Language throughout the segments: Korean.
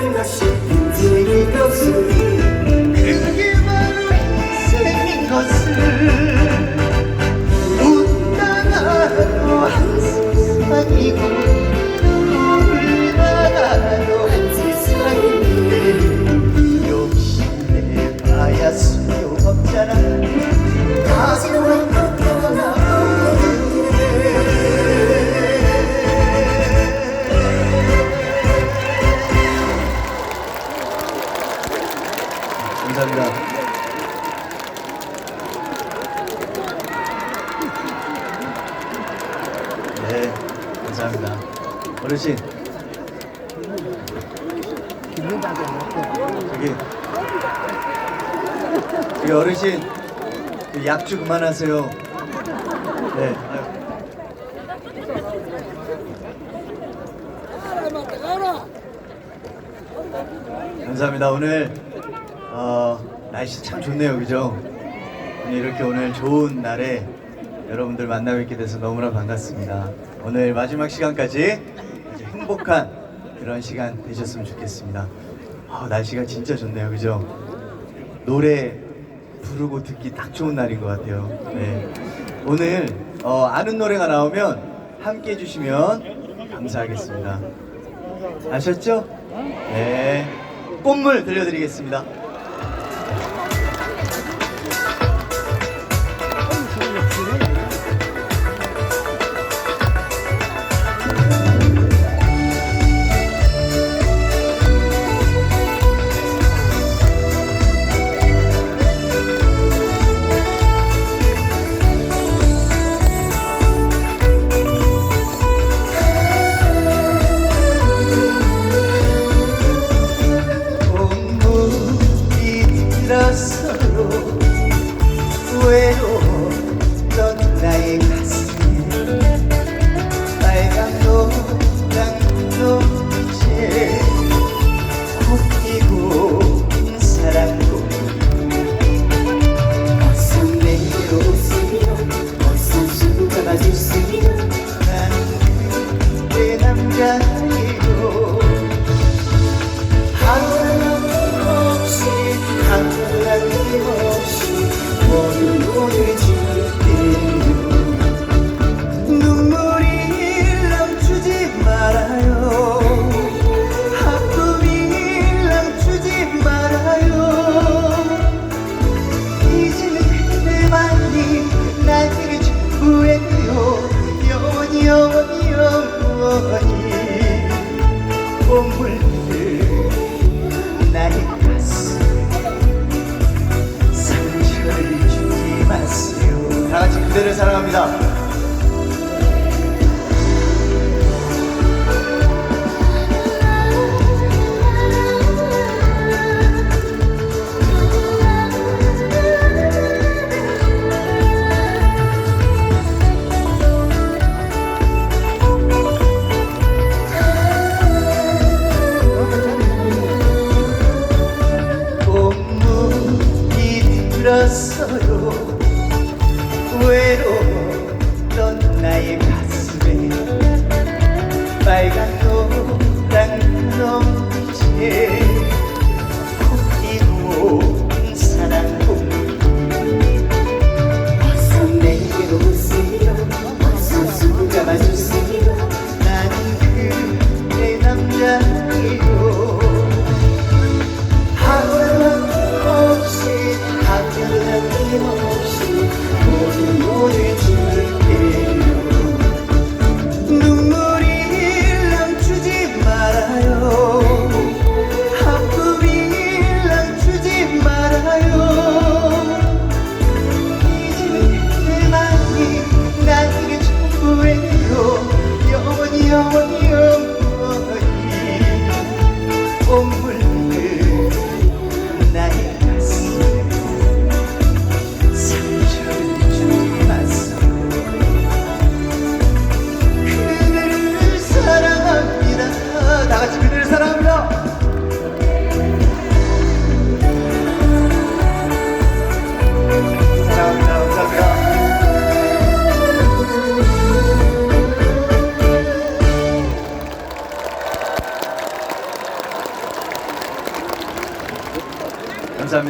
모르는 것이 인생인 것을 그게 바로 인생인 것을. 웃다가도 한숨 사이고 어르신. 저기, 저기 어르신, 그 약주 그만하세요. 네. 감사합니다. 오늘 어, 날씨 참 좋네요, 그죠? 이렇게 오늘 좋은 날에 여러분들 만나 뵙게 돼서 너무나 반갑습니다. 오늘 마지막 시간까지 행복한 그런 시간 되셨으면 좋겠습니다. 아, 날씨가 진짜 좋네요, 그죠? 노래 부르고 듣기 딱 좋은 날인 것 같아요. 네. 오늘 어, 아는 노래가 나오면 함께 해주시면 감사하겠습니다. 아셨죠? 네. 꽃물 들려드리겠습니다.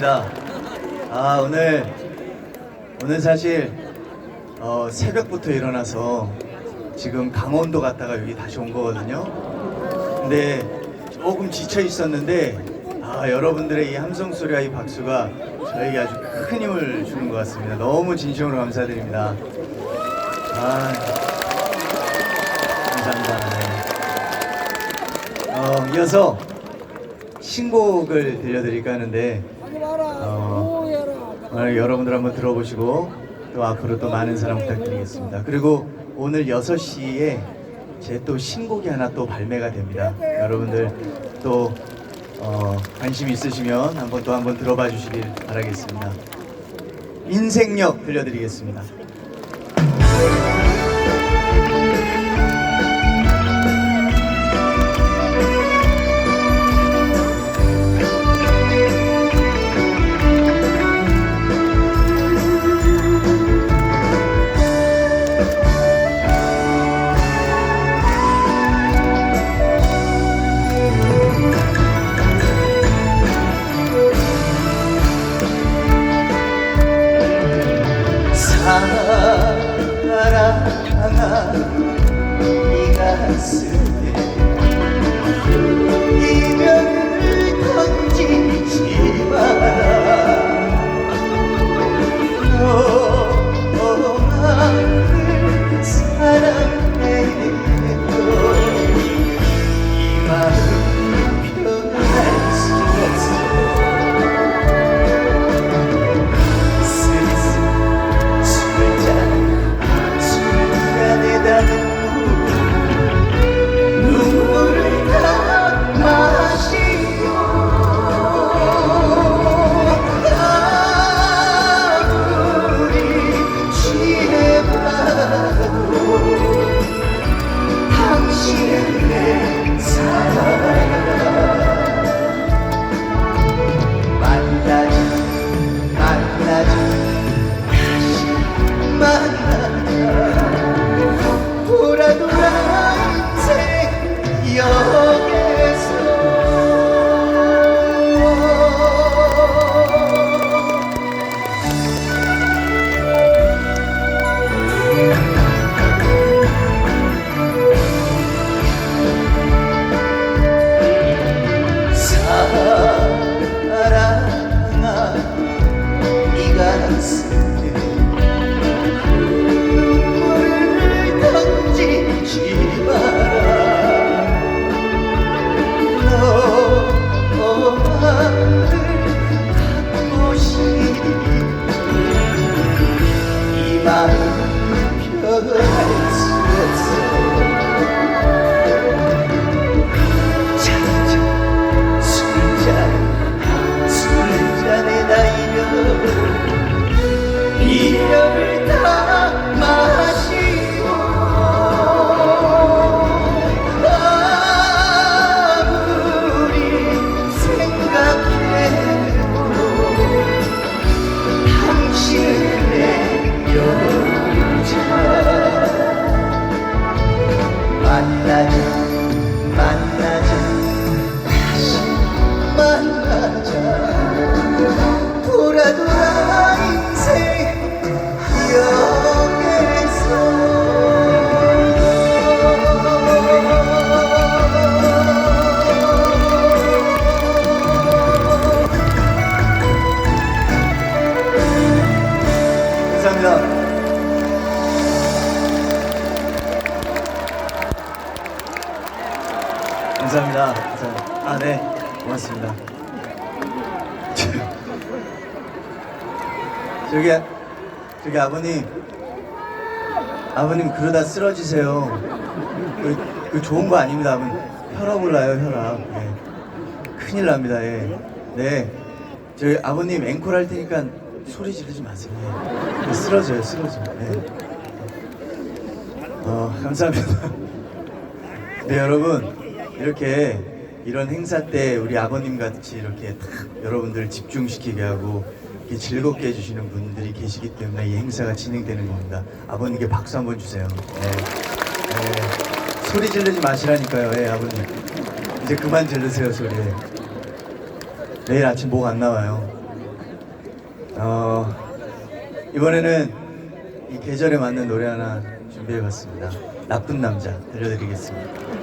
감사합니다. 아 오늘 오늘 사실 어, 새벽부터 일어나서 지금 강원도 갔다가 여기 다시 온 거거든요. 근데 조금 지쳐 있었는데 아 여러분들의 이 함성 소리와 이 박수가 저에게 아주 큰 힘을 주는 것 같습니다. 너무 진심으로 감사드립니다. 아 감사합니다. 네. 어, 이어서 신곡을 들려드릴까 하는데 어, 오늘 여러분들 한번 들어보시고 또 앞으로 또 많은 사랑 부탁드리겠습니다. 그리고 오늘 6시에 제 또 신곡이 하나 또 발매가 됩니다. 여러분들 또 어, 관심 있으시면 한번 또 한번 들어봐 주시길 바라겠습니다. 인생력 들려드리겠습니다. 사랑한 이 가슴에 이별을 던지지 마라. 너만을 사랑 아버님. 아버님 그러다 쓰러지세요. 그, 그 좋은 거 아닙니다, 아버님. 혈압 올라요, 혈압. 예. 큰일 납니다, 예. 네. 저희 아버님 앵콜 할 테니까 소리 지르지 마세요. 예. 쓰러져요, 쓰러져. 네. 어, 감사합니다. 네, 여러분. 이렇게 이런 행사 때 우리 아버님 같이 이렇게 탁 여러분들 집중시키게 하고 이렇게 즐겁게 해주시는 분들이 계시기 때문에 이 행사가 진행되는 겁니다. 아버님께 박수 한번 주세요. 네. 네. 소리 지르지 마시라니까요, 예, 아버님. 이제 그만 지르세요, 소리. 내일 아침 목 안 나와요. 어, 이번에는 이 계절에 맞는 노래 하나 준비해봤습니다. 나쁜 남자 들려드리겠습니다.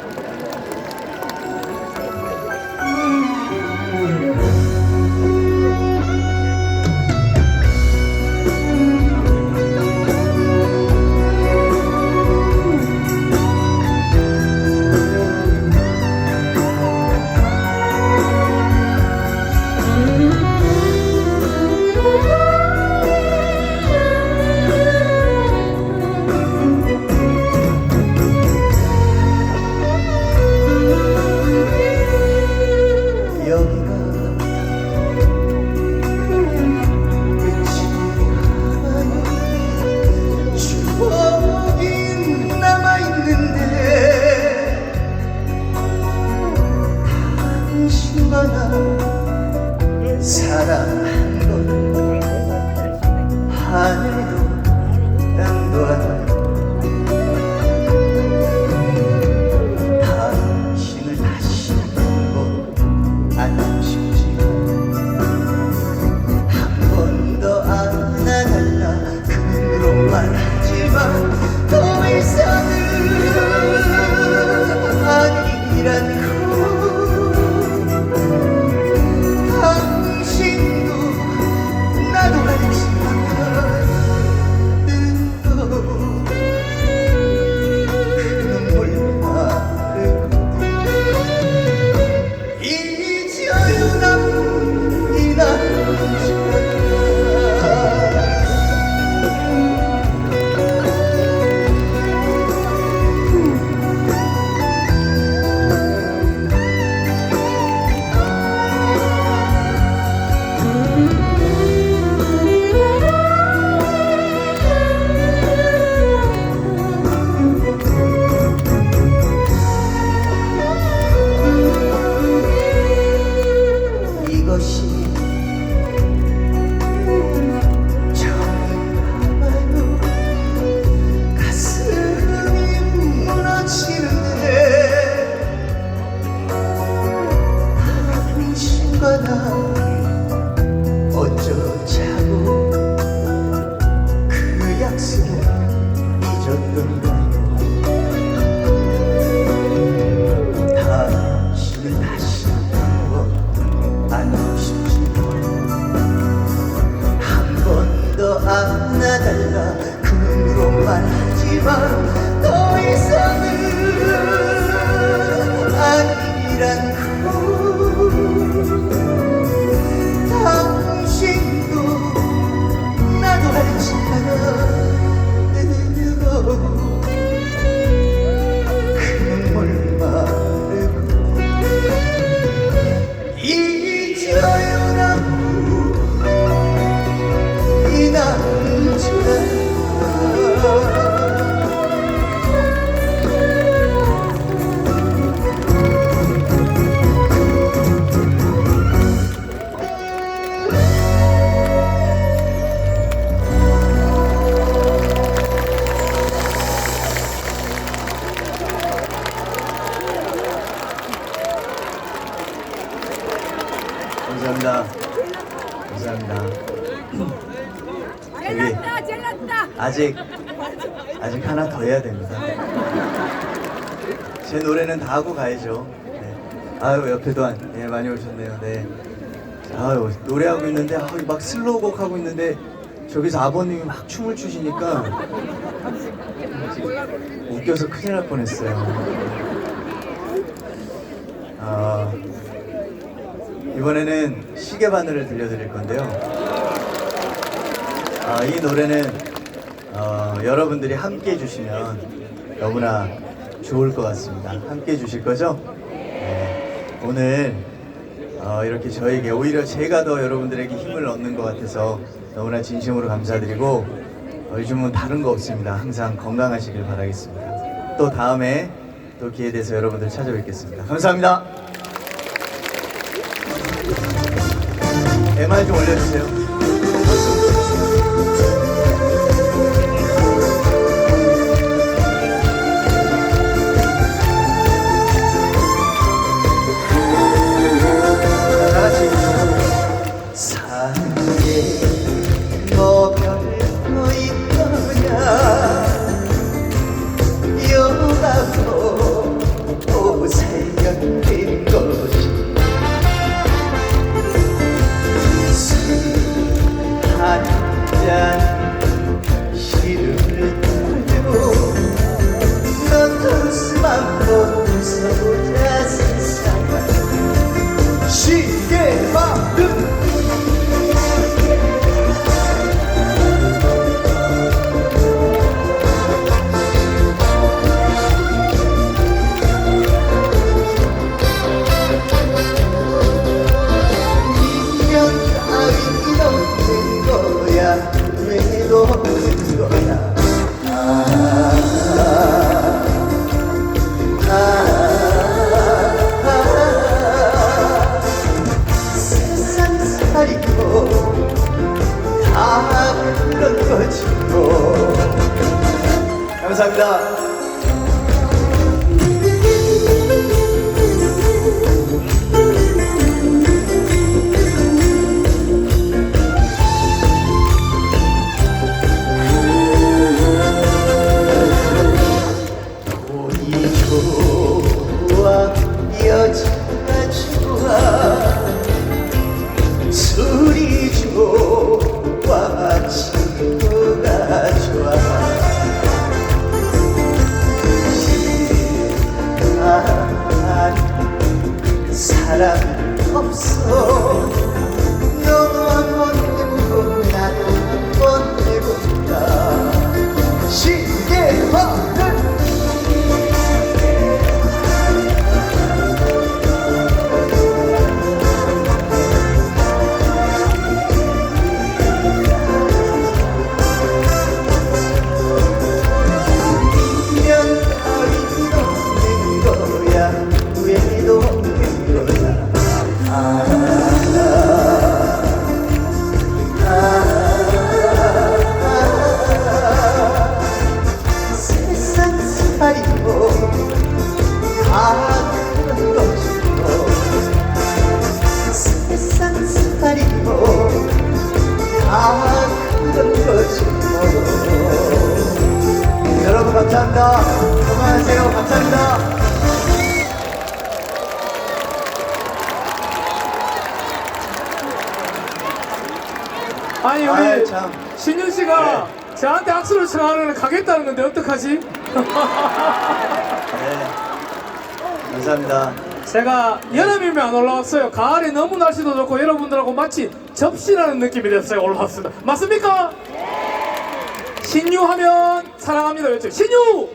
아직 아직 하나 더 해야 됩니다. 제 노래는 다 하고 가야죠. 네. 아유 옆에도 한, 예, 많이 오셨네요. 네. 아유 노래하고 있는데 아유, 막 슬로우 곡 하고 있는데 저기서 아버님이 막 춤을 추시니까 웃겨서 큰일 날 뻔했어요. 아, 이번에는 시계 바늘을 들려드릴 건데요. 아, 이 노래는 어, 여러분들이 함께 해주시면 너무나 좋을 것 같습니다. 함께 해주실 거죠? 네. 오늘 어, 이렇게 저에게 오히려 제가 더 여러분들에게 힘을 얻는 것 같아서 너무나 진심으로 감사드리고 어, 요즘은 다른 거 없습니다. 항상 건강하시길 바라겠습니다. 또 다음에 또 기회 돼서 여러분들 찾아뵙겠습니다. 감사합니다. MR 좀 올려주세요. 저한테 악수를 청하는 가겠다는 건데 어떡하지? 네. 감사합니다. 제가 여름이면 안 올라왔어요. 가을에 너무 날씨도 좋고 여러분들하고 마치 접신하는 느낌이 제가 올라왔습니다. 맞습니까? 신유 하면 사랑합니다. 였죠. 신유!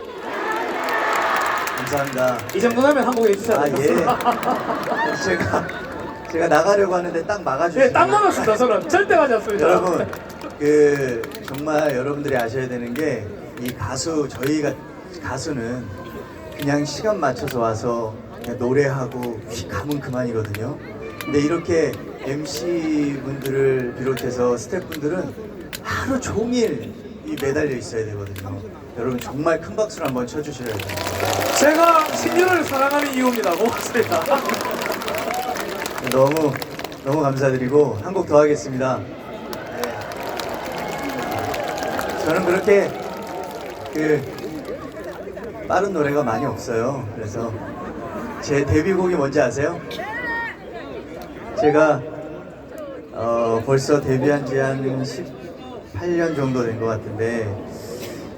감사합니다. 이 정도 나면 한국에 해주셔야 아. 예. 제가, 제가 나가려고 하는데 딱 막아주시고. 예, 딱 맞았습니다. 저는 절대 가지 않습니다. 여러분, 그, 정말 여러분들이 아셔야 되는 게, 이 가수, 저희가, 가수는 그냥 시간 맞춰서 와서 그냥 노래하고 휙 가면 그만이거든요. 근데 이렇게 MC 분들을 비롯해서 스태프분들은 하루 종일 이 매달려 있어야 되거든요. 여러분 정말 큰 박수를 한번 쳐주셔야 돼요. 제가 신유를 사랑하는 이유입니다. 고맙습니다. 너무 너무 감사드리고 한 곡 더 하겠습니다. 네. 저는 그렇게 그 빠른 노래가 많이 없어요. 그래서 제 데뷔곡이 뭔지 아세요? 제가 어, 벌써 데뷔한 지 한 18년 정도 된 것 같은데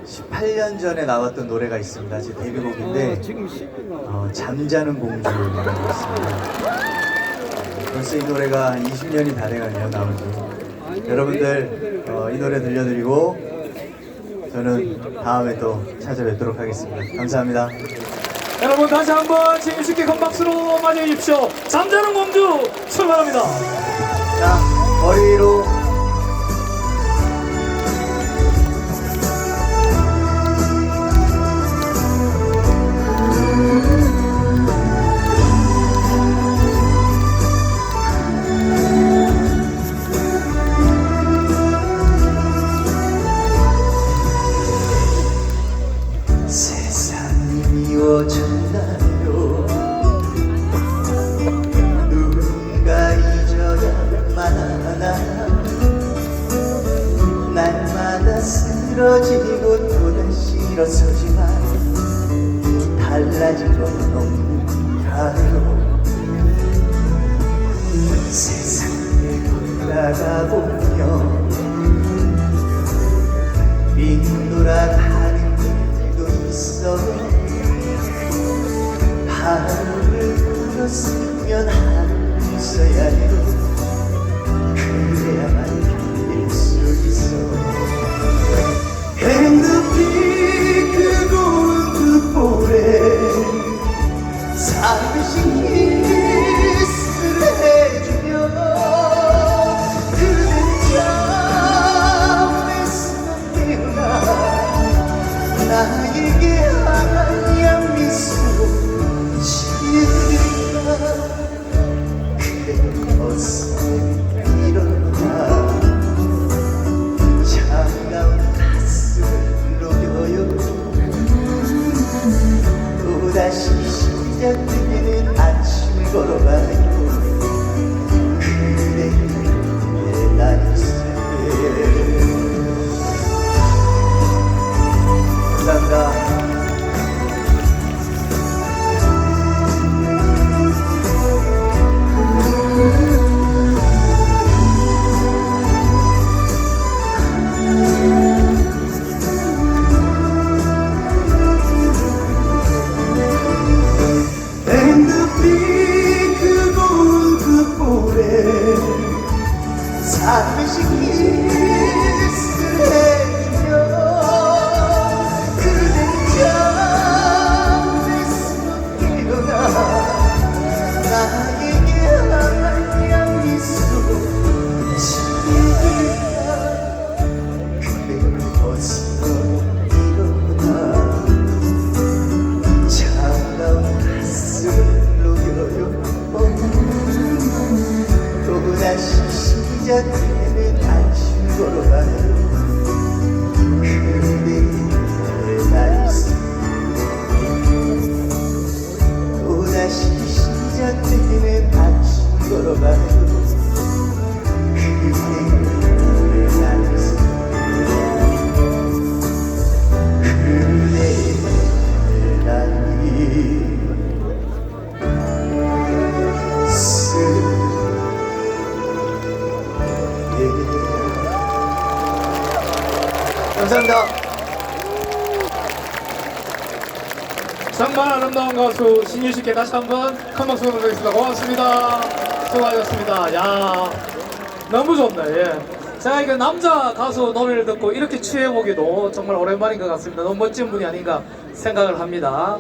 18년 전에 나왔던 노래가 있습니다. 제 데뷔곡인데 어, 잠자는 공주라고 있습니다. 벌써 이 노래가 한 20년이 다 돼가네요 나온 지 여러분들 어, 이 노래 들려드리고 저는 다음에 또 찾아뵙도록 하겠습니다 감사합니다 여러분 다시 한번 진실게 큰 박수로 맞이해 주십시오. 잠자는 공주 출발합니다. 자 머리로 지고 또다시 일어서 씨께 다시 한번 큰 박수 부탁드리겠습니다. 고맙습니다. 수고하셨습니다. 야 너무 좋네. 예. 제가 이게 남자 가수 노래를 듣고 이렇게 취해보기도 정말 오랜만인 것 같습니다. 너무 멋진 분이 아닌가 생각을 합니다.